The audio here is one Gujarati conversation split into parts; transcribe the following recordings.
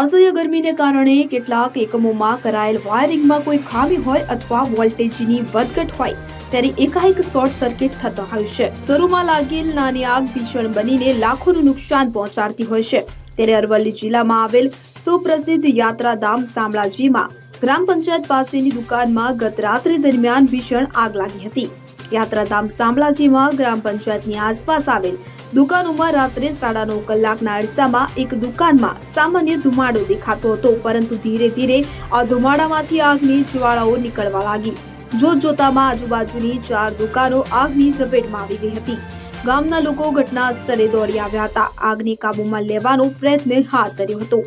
અસહ્ય ગરમીને કારણે કેટલાક એકમોમાં કરાયેલ વાયરિંગમાં કોઈ ખામી હોય અથવા વોલ્ટેજની વધઘટ હોય, ત્યારે એકાએક શોર્ટ સર્કિટ થતો હોય છે. શરૂમાં લાગેલ નાની આગ ભીષણ બનીને લાખોનું નુકસાન પહોંચાડતી હોય છે. ત્યારે અરવલ્લી જિલ્લામાં આવેલ સુપ્રસિદ્ધ યાત્રાધામ શામળાજીમાં ગ્રામ પંચાયત પાસેની દુકાનમાં ગત રાત્રિ દરમિયાન ભીષણ આગ લાગી હતી. યાત્રાધામ શામળાજીમાં ગ્રામ પંચાયતની આસપાસ આવેલ દુકાનોમાં રાત્રે સાડા નવ કલાકના અરસામાં એક દુકાનમાં સામાન્ય ધુમાડો દેખાતો હતો, પરંતુ ધીરે ધીરે આ ધુમાડામાંથી આગની જ્વાળાઓ નીકળવા લાગી. જોત જોતામાં આજુબાજુની ચાર દુકાનો આગની ઝપેટમાં આવી ગઈ હતી. ગામના લોકો ઘટના સ્થળે દોડી આવ્યા હતા. આગને કાબૂમાં લેવાનો પ્રયત્ન હાથ ધર્યો હતો.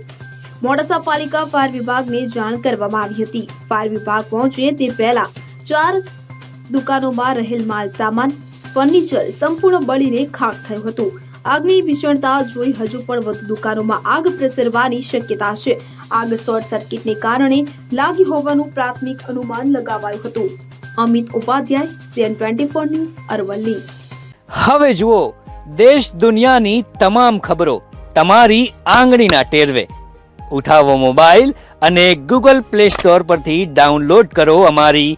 મોડાસા પાલિકા ફાયર વિભાગને જાણ કરવામાં આવી હતી. ફાયર વિભાગ પહોંચે તે પહેલા ચાર દુકાનોમાં રહેલ માલ, સામાન, ફર્નિચર સંપૂર્ણ બળીને ખાક થયું હતું. આગની ભીષણતા જોઈ હજુ પણ વધુ દુકાનોમાં આગ પ્રસરવાની શક્યતા છે. આગ શોર્ટ સર્કિટને કારણે લાગી હોવાનું પ્રાથમિક અનુમાન લગાવાયું હતું. Amit Upadhyay, CN twenty four news, Aravalli. હવે જુઓ, દેશ દુનિયાની તમામ ખબરો તમારી આંગળીના ટેરવે. ઉઠાવો મોબાઈલ અને ગૂગલ પ્લે સ્ટોર પરથી ડાઉનલોડ કરો અમારી